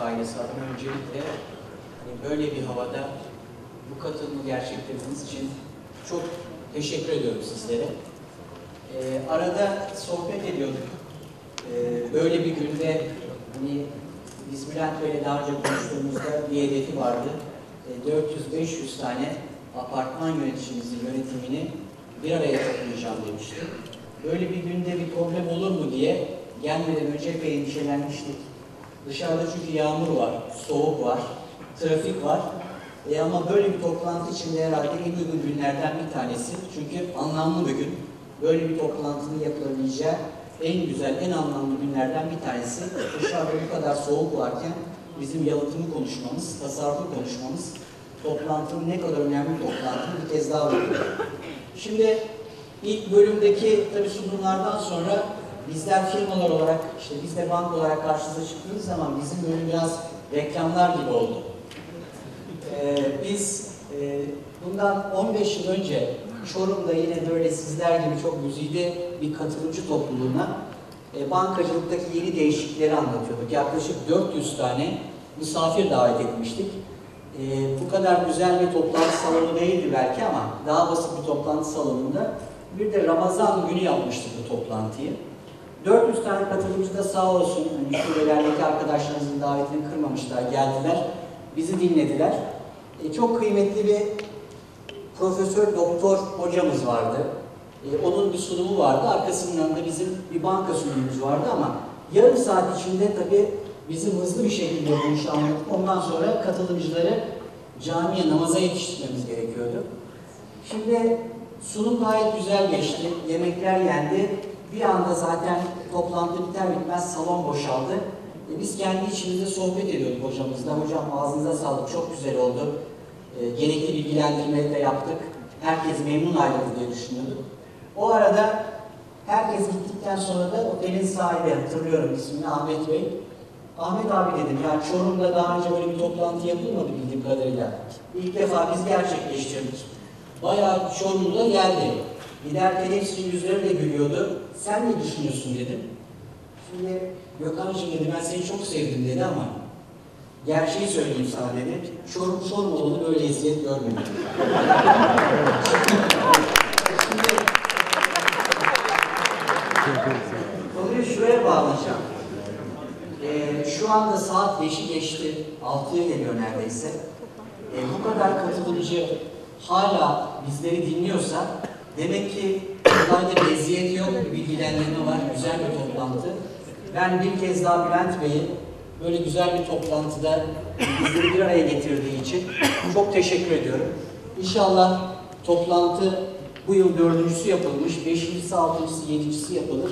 ailesi adına öncelikle hani böyle bir havada bu katılımı gerçekleştirdiğiniz için çok teşekkür ediyorum sizlere. Ee, arada sohbet ediyorduk. Ee, böyle bir günde hani biz Bülent Bey'le daha önce konuştuğumuzda bir hedefi vardı. Ee, 400-500 tane apartman yöneticimizin yönetimini bir araya toplayacağım demişti. Böyle bir günde bir problem olur mu diye gelmeden önce epey endişelenmiştik. Dışarıda çünkü yağmur var, soğuk var, trafik var. E ama böyle bir toplantı içinde herhalde en uygun günlerden bir tanesi. Çünkü anlamlı bir gün. Böyle bir toplantının yapılabileceği en güzel, en anlamlı günlerden bir tanesi. Dışarıda bu kadar soğuk varken bizim yalıtımı konuşmamız, tasarrufu konuşmamız, toplantının ne kadar önemli toplantı bir kez daha vurguluyor. Şimdi ilk bölümdeki tabii sunumlardan sonra bizler firmalar olarak, işte biz de bank olarak karşınıza çıktığımız zaman bizim bölüm biraz reklamlar gibi oldu. Ee, biz e, bundan 15 yıl önce Çorum'da yine böyle sizler gibi çok güzide bir katılımcı topluluğuna e, bankacılıktaki yeni değişiklikleri anlatıyorduk. Yaklaşık 400 tane misafir davet etmiştik. E, bu kadar güzel bir toplantı salonu değildi belki ama daha basit bir toplantı salonunda bir de Ramazan günü yapmıştık bu toplantıyı. 400 tane katılımcı da sağ olsun hani şubelerdeki arkadaşlarımızın davetini kırmamışlar, geldiler, bizi dinlediler. E, çok kıymetli bir profesör doktor hocamız vardı. E, onun bir sunumu vardı, arkasından da bizim bir banka sunumumuz vardı ama yarım saat içinde tabii bizim hızlı bir şekilde bu işi anlatıp ondan sonra katılımcıları camiye namaza yetiştirmemiz gerekiyordu. Şimdi sunum gayet güzel geçti, yemekler yendi. Bir anda zaten toplantı biter bitmez salon boşaldı. E, biz kendi içimizde sohbet ediyorduk hocamızla. Hocam ağzınıza sağlık, çok güzel oldu. E, gerekli bilgilendirmeyi de yaptık. Herkes memnun ayrıldı diye düşünüyorduk. O arada herkes gittikten sonra da otelin sahibi, hatırlıyorum ismini Ahmet Bey. Ahmet abi dedim, ya Çorum'da daha önce böyle bir toplantı yapılmadı bildiğim kadarıyla. İlk defa biz gerçekleştirdik. Bayağı Çorum'da geldi. Giderken hepsinin yüzleri de gülüyordu. Sen ne düşünüyorsun dedim. Şimdi Gökhan'cığım dedi ben seni çok sevdim dedi ama gerçeği söyleyeyim sana dedi. Çorum Çorumlu'nu böyle eziyet görmedim. Şimdi konuyu şuraya bağlayacağım. Ee, şu anda saat 5'i geçti, 6'ya geliyor neredeyse. Ee, bu kadar katılımcı hala bizleri dinliyorsa demek ki olayda bir eziyet yok, bir bilgilendirme var, güzel bir toplantı. Ben bir kez daha Bülent Bey'i böyle güzel bir toplantıda bizleri bir araya getirdiği için çok teşekkür ediyorum. İnşallah toplantı bu yıl dördüncüsü yapılmış, beşincisi, altıncısı, yedincisi yapılır.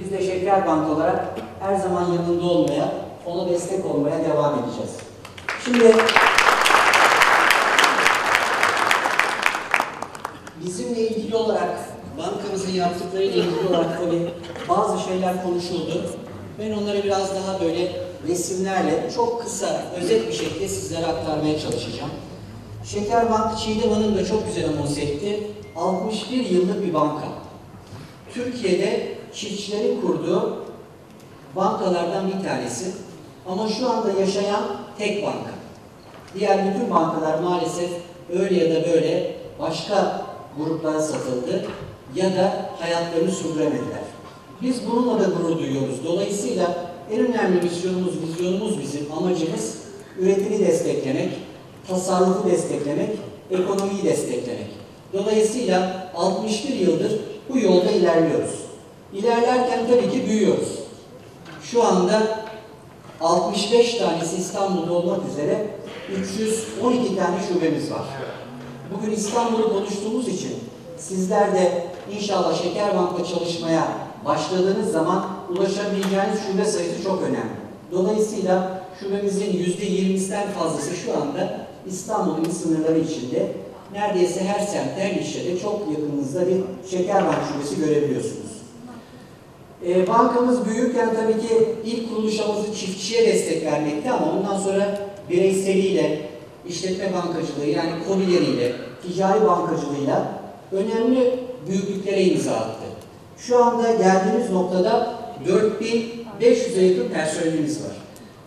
Biz de Şeker Bank olarak her zaman yanında olmaya, ona destek olmaya devam edeceğiz. Şimdi bizimle ilgili olarak, bankamızın yaptıklarıyla ilgili olarak tabii bazı şeyler konuşuldu. Ben onları biraz daha böyle resimlerle çok kısa, özet bir şekilde sizlere aktarmaya çalışacağım. Şeker Bank Çiğdem Hanım da çok güzel anons etti. 61 yıllık bir banka. Türkiye'de çiftçilerin kurduğu bankalardan bir tanesi. Ama şu anda yaşayan tek banka. Diğer bütün bankalar maalesef öyle ya da böyle başka gruplara satıldı ya da hayatlarını sürdüremediler. Biz bununla da gurur duyuyoruz. Dolayısıyla en önemli misyonumuz, vizyonumuz bizim amacımız üretimi desteklemek, tasarrufu desteklemek, ekonomiyi desteklemek. Dolayısıyla 61 yıldır bu yolda ilerliyoruz. İlerlerken tabii ki büyüyoruz. Şu anda 65 tanesi İstanbul'da olmak üzere 312 tane şubemiz var. Bugün İstanbul'u konuştuğumuz için sizler de inşallah Şeker Bank'ta çalışmaya başladığınız zaman ulaşabileceğiniz şube sayısı çok önemli. Dolayısıyla şubemizin %20'sinden fazlası şu anda İstanbul'un sınırları içinde. Neredeyse her semt, her ilçede çok yakınınızda bir Şeker Bank şubesi görebiliyorsunuz. E, bankamız büyürken tabii ki ilk kuruluş amacı çiftçiye destek vermekti ama ondan sonra bireyseliyle, işletme bankacılığı yani kobileriyle, ticari bankacılığıyla önemli büyüklüklere imza attı. Şu anda geldiğimiz noktada 4500'e yakın personelimiz var.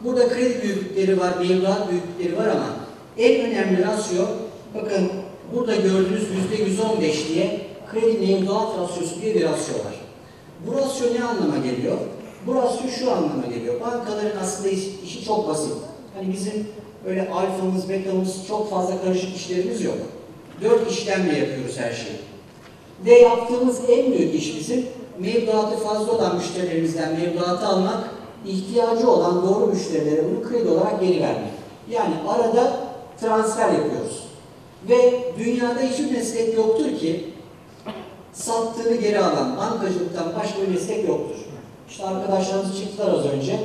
Burada kredi büyüklükleri var, mevduat büyüklükleri var ama en önemli rasyo, bakın burada gördüğünüz yüzde 115 diye kredi mevduat rasyosu diye bir rasyo var. Bu rasyo ne anlama geliyor? Bu rasyo şu anlama geliyor. Bankaların aslında iş- işi çok basit. Hani bizim öyle alfamız, betamız çok fazla karışık işlerimiz yok. Dört işlemle yapıyoruz her şeyi. Ve yaptığımız en büyük iş bizim mevduatı fazla olan müşterilerimizden mevduatı almak, ihtiyacı olan doğru müşterilere bunu kredi olarak geri vermek. Yani arada transfer yapıyoruz. Ve dünyada hiçbir meslek yoktur ki sattığını geri alan bankacılıktan başka bir meslek yoktur. İşte arkadaşlarımız çıktılar az önce.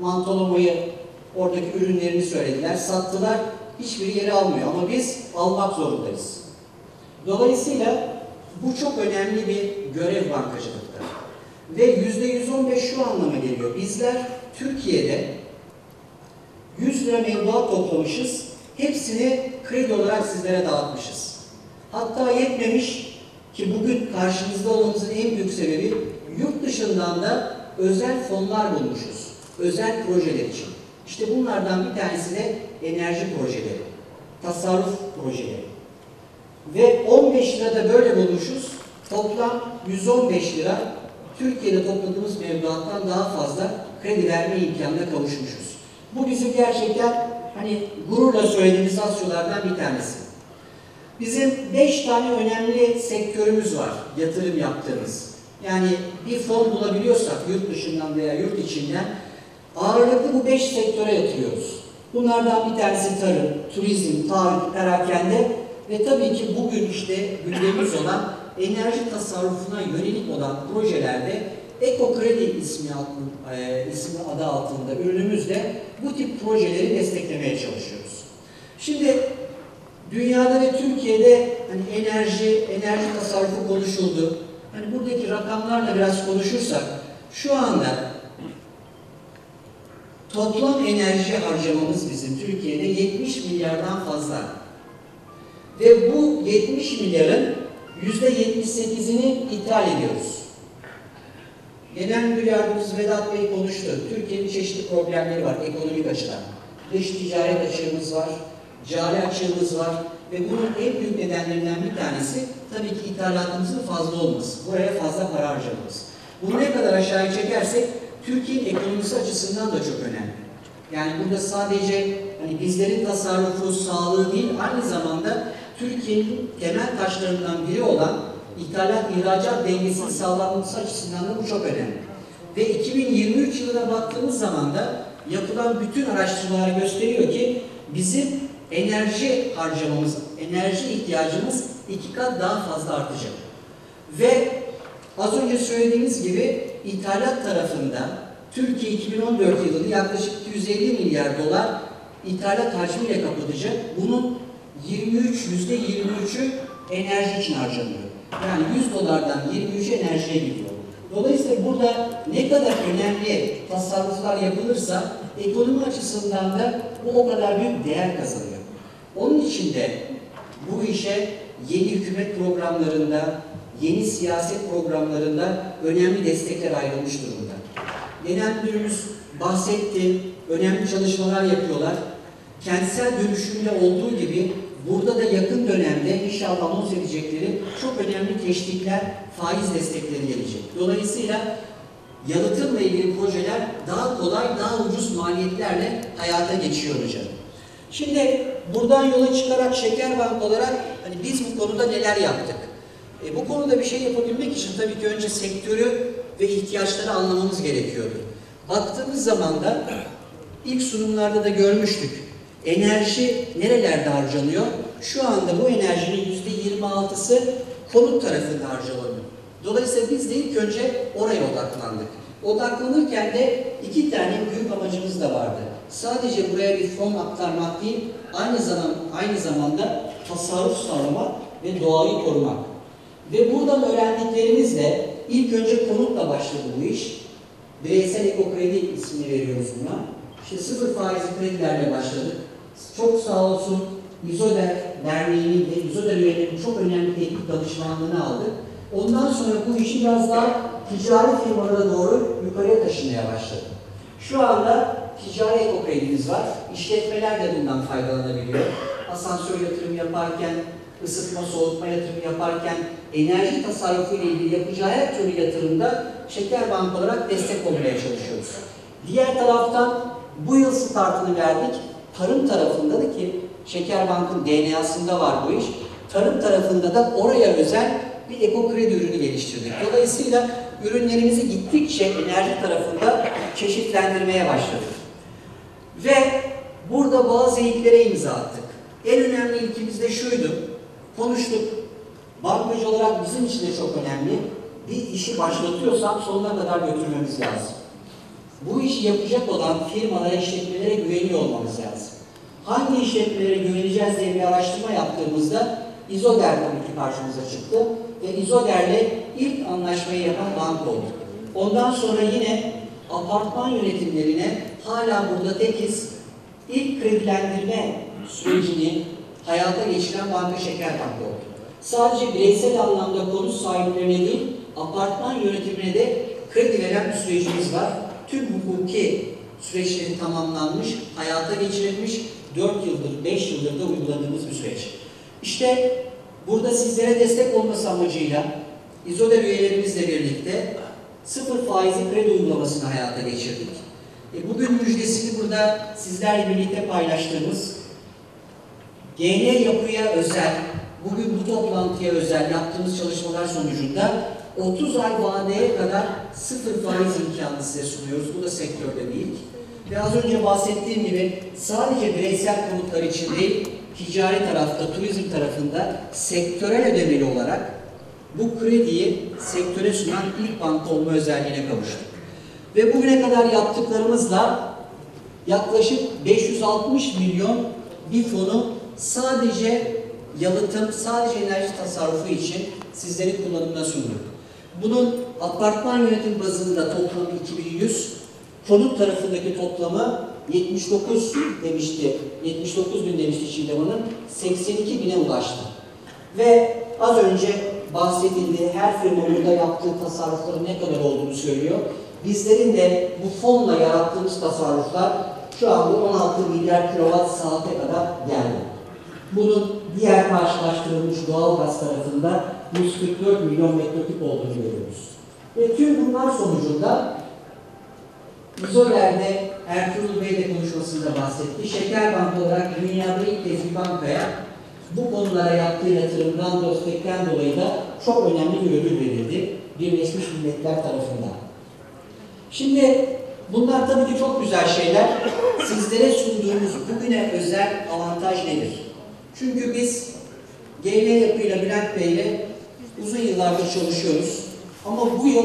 Mantolomayı oradaki ürünlerini söylediler. Sattılar. Hiçbiri geri almıyor ama biz almak zorundayız. Dolayısıyla bu çok önemli bir görev bankacılıkta. Ve yüzde 115 şu anlama geliyor. Bizler Türkiye'de 100 lira mevduat toplamışız. Hepsini kredi olarak sizlere dağıtmışız. Hatta yetmemiş ki bugün karşınızda olmamızın en büyük sebebi yurt dışından da özel fonlar bulmuşuz. Özel projeler için. İşte bunlardan bir tanesi de enerji projeleri, tasarruf projeleri. Ve 15 lira da böyle bulmuşuz. Toplam 115 lira Türkiye'de topladığımız mevduattan daha fazla kredi verme imkanına kavuşmuşuz. Bu bizim gerçekten hani gururla söylediğimiz rasyolardan bir tanesi. Bizim 5 tane önemli sektörümüz var yatırım yaptığımız. Yani bir fon bulabiliyorsak yurt dışından veya yurt içinden ağırlıklı bu 5 sektöre yatırıyoruz. Bunlardan bir tanesi tarım, turizm, tarih, perakende ve tabii ki bugün işte gündemimiz olan enerji tasarrufuna yönelik olan projelerde Eko Kredi ismi, e, ismi adı altında ürünümüzle bu tip projeleri desteklemeye çalışıyoruz. Şimdi dünyada ve Türkiye'de hani enerji, enerji tasarrufu konuşuldu. Hani buradaki rakamlarla biraz konuşursak şu anda toplam enerji harcamamız bizim Türkiye'de 70 milyardan fazla. Ve bu 70 milyarın %78'ini ithal ediyoruz. Genel Müdür Yardımcısı Vedat Bey konuştu. Türkiye'nin çeşitli problemleri var ekonomik açıdan. Dış ticaret açığımız var, cari açığımız var ve bunun en büyük nedenlerinden bir tanesi tabii ki ithalatımızın fazla olması. Buraya fazla para harcamamız. Bunu ne kadar aşağıya çekersek Türkiye'nin ekonomisi açısından da çok önemli. Yani burada sadece hani bizlerin tasarrufu, sağlığı değil, aynı zamanda Türkiye'nin temel taşlarından biri olan ithalat ihracat dengesinin sağlanması açısından da bu çok önemli. Ve 2023 yılına baktığımız zaman da yapılan bütün araştırmalar gösteriyor ki bizim enerji harcamamız, enerji ihtiyacımız iki kat daha fazla artacak. Ve az önce söylediğimiz gibi ithalat tarafında Türkiye 2014 yılını yaklaşık 250 milyar dolar ithalat hacmiyle kapatacak. Bunun 23, yüzde 23'ü enerji için harcanıyor. Yani 100 dolardan 23 enerjiye gidiyor. Dolayısıyla burada ne kadar önemli tasarruflar yapılırsa ekonomi açısından da bu o kadar büyük değer kazanıyor. Onun için de bu işe yeni hükümet programlarında, yeni siyaset programlarında önemli destekler ayrılmış durumda. Genel Müdürümüz bahsetti, önemli çalışmalar yapıyorlar. Kentsel dönüşümde olduğu gibi burada da yakın dönemde inşallah anons edecekleri çok önemli teşvikler, faiz destekleri gelecek. Dolayısıyla yalıtımla ilgili projeler daha kolay, daha ucuz maliyetlerle hayata geçiyor hocam. Şimdi buradan yola çıkarak Şekerbank olarak hani biz bu konuda neler yaptık? E, bu konuda bir şey yapabilmek için tabii ki önce sektörü ve ihtiyaçları anlamamız gerekiyordu. Baktığımız zaman da ilk sunumlarda da görmüştük. Enerji nerelerde harcanıyor? Şu anda bu enerjinin yüzde 26'sı konut tarafında harcanıyor. Dolayısıyla biz de ilk önce oraya odaklandık. Odaklanırken de iki tane büyük amacımız da vardı. Sadece buraya bir fon aktarmak değil, aynı zaman aynı zamanda tasarruf sağlamak ve doğayı korumak. Ve buradan öğrendiklerimizle ilk önce konutla başladı bu iş. Bireysel eko kredi ismini veriyoruz buna. İşte sıfır faizli kredilerle başladık. Çok sağ olsun İzoder Derneği'nin ve İzoder üyelerinin çok önemli teknik danışmanlığını aldık. Ondan sonra bu işi biraz daha ticari firmalara doğru yukarıya taşımaya başladık. Şu anda ticari eko kredimiz var. İşletmeler de bundan faydalanabiliyor. Asansör yatırım yaparken, ısıtma soğutma yatırım yaparken, enerji tasarrufu ile ilgili yapacağı her türlü yatırımda Şeker Bank olarak destek olmaya çalışıyoruz. Diğer taraftan bu yıl startını verdik. Tarım tarafında da ki Şeker Bank'ın DNA'sında var bu iş. Tarım tarafında da oraya özel bir eko kredi ürünü geliştirdik. Dolayısıyla ürünlerimizi gittikçe enerji tarafında çeşitlendirmeye başladık. Ve burada bazı ilklere imza attık. En önemli ilkimiz de şuydu. Konuştuk. Bankacı olarak bizim için de çok önemli. Bir işi başlatıyorsam sonuna kadar götürmemiz lazım. Bu işi yapacak olan firmalara, işletmelere güveniyor olmamız lazım. Hangi işletmelere güveneceğiz diye bir araştırma yaptığımızda İzoder tabii ki karşımıza çıktı ve İzoder'le ilk anlaşmayı yapan banka olduk. Ondan sonra yine apartman yönetimlerine hala burada tekiz ilk kredilendirme sürecini hayata geçiren banka Şeker Bank oldu. Sadece bireysel anlamda konut sahiplerine değil, apartman yönetimine de kredi veren bir sürecimiz var. Tüm hukuki süreçleri tamamlanmış, hayata geçirilmiş, 4 yıldır, 5 yıldır da uyguladığımız bir süreç. İşte burada sizlere destek olması amacıyla İzoder üyelerimizle birlikte sıfır faizli kredi uygulamasını hayata geçirdik. E, bugün müjdesini burada sizlerle birlikte paylaştığımız GN yapıya özel, bugün bu toplantıya özel yaptığımız çalışmalar sonucunda 30 ay vadeye kadar sıfır faiz imkanı size sunuyoruz. Bu da sektörde değil. Ve az önce bahsettiğim gibi sadece bireysel konutlar için değil, ticari tarafta, turizm tarafında sektörel ödemeli olarak bu krediyi sektöre sunan ilk banka olma özelliğine kavuştuk. Ve bugüne kadar yaptıklarımızla yaklaşık 560 milyon bir fonu sadece yalıtım, sadece enerji tasarrufu için sizlerin kullanımına sunduk. Bunun apartman yönetim bazında toplamı 2100, konut tarafındaki toplamı 79 demişti, 79 bin demişti Çiğdem Hanım, 82 bine ulaştı. Ve az önce bahsedildi, her firma burada yaptığı tasarrufların ne kadar olduğunu söylüyor. Bizlerin de bu fonla yarattığımız tasarruflar şu anda 16 milyar kilowatt saate kadar geldi. Bunun diğer karşılaştırılmış doğal gaz tarafında 144 milyon metreküp olduğunu görüyoruz. Ve tüm bunlar sonucunda İzoler'de Ertuğrul Bey de konuşmasında bahsetti. Şeker Bank olarak dünyada ilk kez bir bankaya bu konulara yaptığı yatırımdan, destekten dolayı da çok önemli bir ödül verildi Birleşmiş Milletler tarafından. Şimdi bunlar tabii ki çok güzel şeyler. Sizlere sunduğumuz bugüne özel avantaj nedir? Çünkü biz GL yapıyla Bülent Bey ile uzun yıllardır çalışıyoruz. Ama bu yıl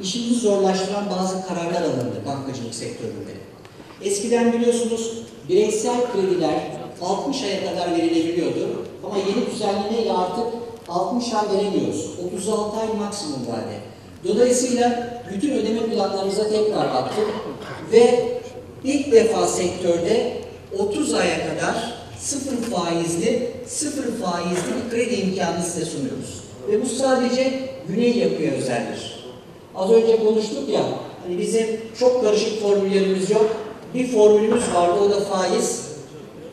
işimizi zorlaştıran bazı kararlar alındı bankacılık sektöründe. Eskiden biliyorsunuz bireysel krediler 60 aya kadar verilebiliyordu. Ama yeni düzenlemeyle artık 60 ay veremiyoruz. 36 ay maksimum vade. Dolayısıyla bütün ödeme planlarımıza tekrar baktık ve ilk defa sektörde 30 aya kadar sıfır faizli, sıfır faizli bir kredi imkanı size sunuyoruz. Ve bu sadece Güney Yapı'ya özeldir. Az önce konuştuk ya, hani bizim çok karışık formüllerimiz yok. Bir formülümüz vardı, o da faiz.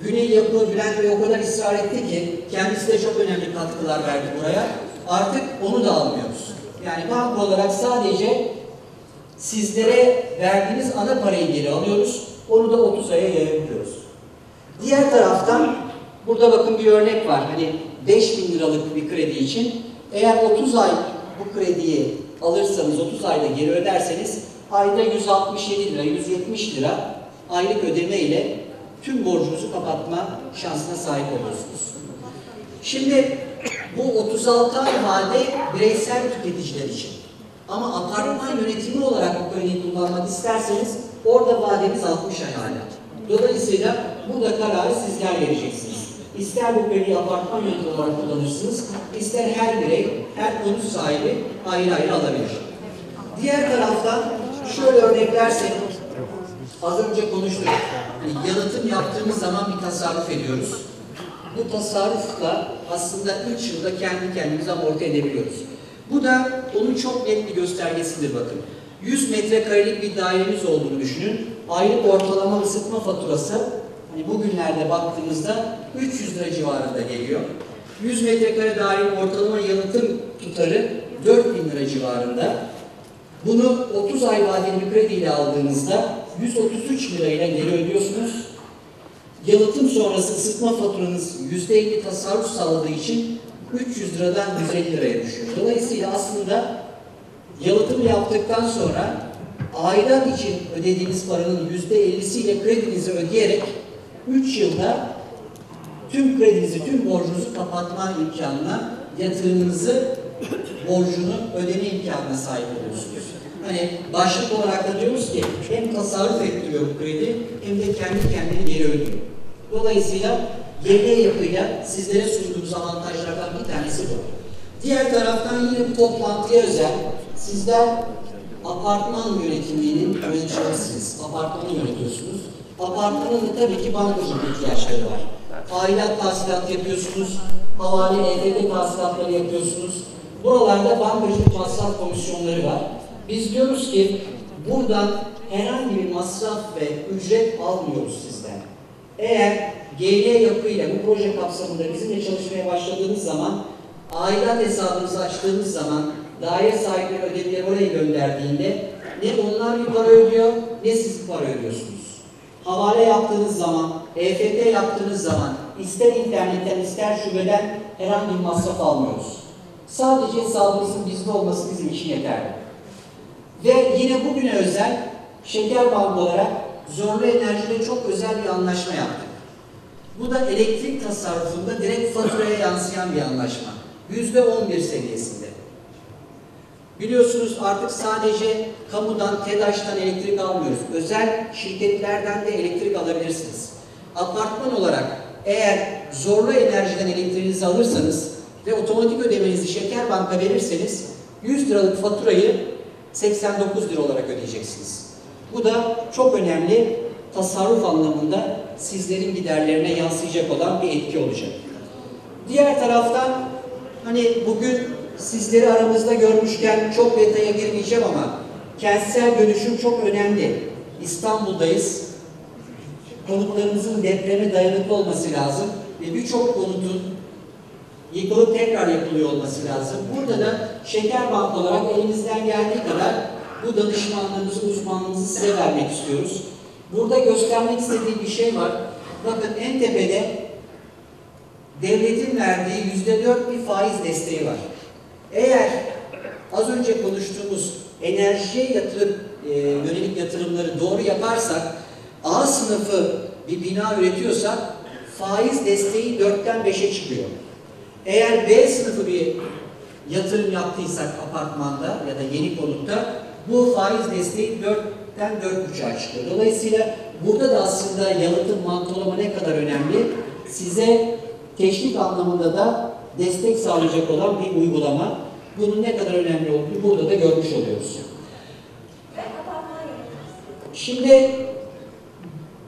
Güney Yapı, Bülent Bey o kadar ısrar etti ki, kendisi de çok önemli katkılar verdi buraya. Artık onu da almıyoruz. Yani banka olarak sadece sizlere verdiğiniz ana parayı geri alıyoruz. Onu da 30 aya yayabiliyoruz. Diğer taraftan burada bakın bir örnek var. Hani 5 bin liralık bir kredi için eğer 30 ay bu krediyi alırsanız 30 ayda geri öderseniz ayda 167 lira, 170 lira aylık ödeme ile tüm borcunuzu kapatma şansına sahip oluyorsunuz. Şimdi bu 36 ay vade bireysel tüketiciler için. Ama apartman yönetimi olarak bu krediyi kullanmak isterseniz orada vademiz 60 ay hala. Dolayısıyla burada kararı sizler vereceksiniz. İster bu krediyi apartman yönetimi olarak kullanırsınız, ister her birey, her konut sahibi ayrı ayrı alabilir. Diğer taraftan şöyle örneklersek, az önce konuştuk. Yalıtım yaptığımız zaman bir tasarruf ediyoruz. Bu tasarrufla aslında 3 yılda kendi kendimize amorti edebiliyoruz. Bu da onun çok net bir göstergesidir bakın. 100 metrekarelik bir daireniz olduğunu düşünün. Aylık ortalama ısıtma faturası bugünlerde baktığımızda 300 lira civarında geliyor. 100 metrekare dairenin ortalama yalıtım tutarı 4000 lira civarında. Bunu 30 ay vadeli bir krediyle aldığınızda 133 lirayla geri ödüyorsunuz. Yalıtım sonrası ısıtma faturanız %50 tasarruf sağladığı için 300 liradan 150 liraya düşüyor. Dolayısıyla aslında yalıtımı yaptıktan sonra aidat için ödediğiniz paranın %50'siyle kredinizi ödeyerek 3 yılda tüm kredinizi, tüm borcunuzu kapatma imkanına, yatırımınızı, borcunu ödeme imkanına sahip oluyorsunuz. Hani başlık olarak da diyoruz ki hem tasarruf ettiriyor bu kredi hem de kendi kendini geri ödüyor. Dolayısıyla YG yapıyla sizlere sunduğumuz avantajlardan bir tanesi bu. Diğer taraftan yine bu toplantıya özel sizler apartman yönetimliğinin öğrencilerisiniz. Apartmanı yönetiyorsunuz. Apartmanın da tabii ki bankacılık ihtiyaçları var. Aidat tahsilat yapıyorsunuz, havale EFT tahsilatları yapıyorsunuz. Buralarda bankacılık masraf komisyonları var. Biz diyoruz ki buradan herhangi bir masraf ve ücret almıyoruz sizden. Eğer GL yapıyla bu proje kapsamında bizimle çalışmaya başladığınız zaman aidat hesabınızı açtığınız zaman daire sahipleri ödemeleri oraya gönderdiğinde ne onlar bir para ödüyor ne siz bir para ödüyorsunuz. Havale yaptığınız zaman, EFT yaptığınız zaman ister internetten ister şubeden herhangi bir masraf almıyoruz. Sadece hesabınızın bizde olması bizim için yeterli. Ve yine bugüne özel Şeker Bank olarak Zorlu Enerji'de çok özel bir anlaşma yaptık. Bu da elektrik tasarrufunda direkt faturaya yansıyan bir anlaşma. Yüzde 11 seviyesinde. Biliyorsunuz artık sadece kamudan, TEDAŞ'tan elektrik almıyoruz. Özel şirketlerden de elektrik alabilirsiniz. Apartman olarak eğer zorlu enerjiden elektriğinizi alırsanız ve otomatik ödemenizi Şeker Bank'a verirseniz 100 liralık faturayı 89 lira olarak ödeyeceksiniz. Bu da çok önemli tasarruf anlamında sizlerin giderlerine yansıyacak olan bir etki olacak. Diğer taraftan hani bugün sizleri aramızda görmüşken çok detaya girmeyeceğim ama kentsel dönüşüm çok önemli. İstanbul'dayız. Konutlarımızın depreme dayanıklı olması lazım ve birçok konutun yıkılıp tekrar yapılıyor olması lazım. Burada da Şeker Bank olarak elimizden geldiği kadar bu danışmanlığımızı, uzmanlığımızı size vermek istiyoruz. Burada göstermek istediğim bir şey var. Bakın en tepede devletin verdiği yüzde dört bir faiz desteği var. Eğer az önce konuştuğumuz enerjiye yatırım, e, yönelik yatırımları doğru yaparsak, A sınıfı bir bina üretiyorsak faiz desteği dörtten beşe çıkıyor. Eğer B sınıfı bir yatırım yaptıysak apartmanda ya da yeni konutta bu faiz desteği 4'ten 4,5'a çıkıyor. Dolayısıyla burada da aslında yalıtım mantolama ne kadar önemli? Size teşvik anlamında da destek sağlayacak olan bir uygulama. Bunun ne kadar önemli olduğunu burada da görmüş oluyoruz. Şimdi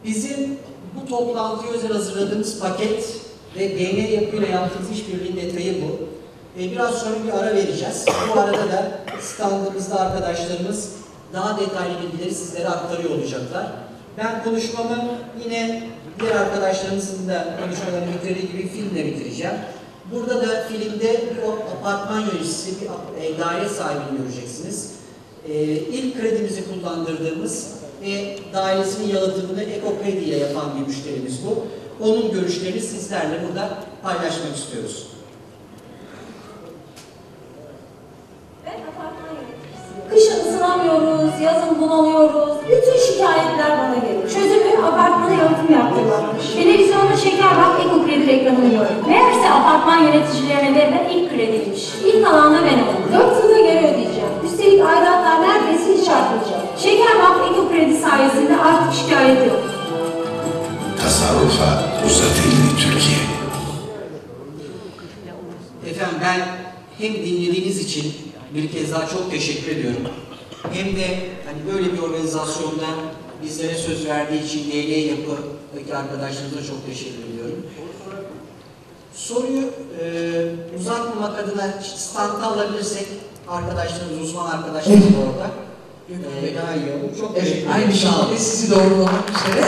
bizim bu toplantıya özel hazırladığımız paket ve DNA yapıyla yaptığımız işbirliğinin detayı bu. E, biraz sonra bir ara vereceğiz. Bu arada da standımızda arkadaşlarımız daha detaylı bilgileri sizlere aktarıyor olacaklar. Ben konuşmamı yine diğer arkadaşlarımızın da konuşmalarını bitirdiği gibi filmle bitireceğim. Burada da filmde o apartman yöneticisi, bir e, daire sahibini göreceksiniz. E, ilk kredimizi kullandırdığımız ve dairesinin yalıtımını Eko Kredi ile yapan bir müşterimiz bu. Onun görüşlerini sizlerle burada paylaşmak istiyoruz. Kışın ısınamıyoruz, yazın bunalıyoruz. Bütün şikayetler bana geliyor. Çözümü apartmana yalıtım yaptırmak. Televizyonda şeker bak Eko Kredi reklamını gördüm. Meğerse apartman yöneticilerine verilen ilk krediymiş. İlk alan da ben oldum. Dört yılda geri ödeyeceğim. Üstelik aidatlar neredeyse hiç artmayacak. Şeker bak Eko Kredi sayesinde artık şikayet yok. Tasarrufa uzat elini Türkiye. Efendim ben hem dinlediğiniz için bir kez daha çok teşekkür ediyorum. Hem de hani böyle bir organizasyonda bizlere söz verdiği için DL Yapı'daki arkadaşlarımıza çok teşekkür ediyorum. Soruyu e, uzatmamak adına standa alabilirsek arkadaşlarımız, uzman arkadaşlarımız da orada. e, daha iyi olur. Çok Evet, teşekkür aynı ederim. Olun. şekilde sizi doğrulamak üzere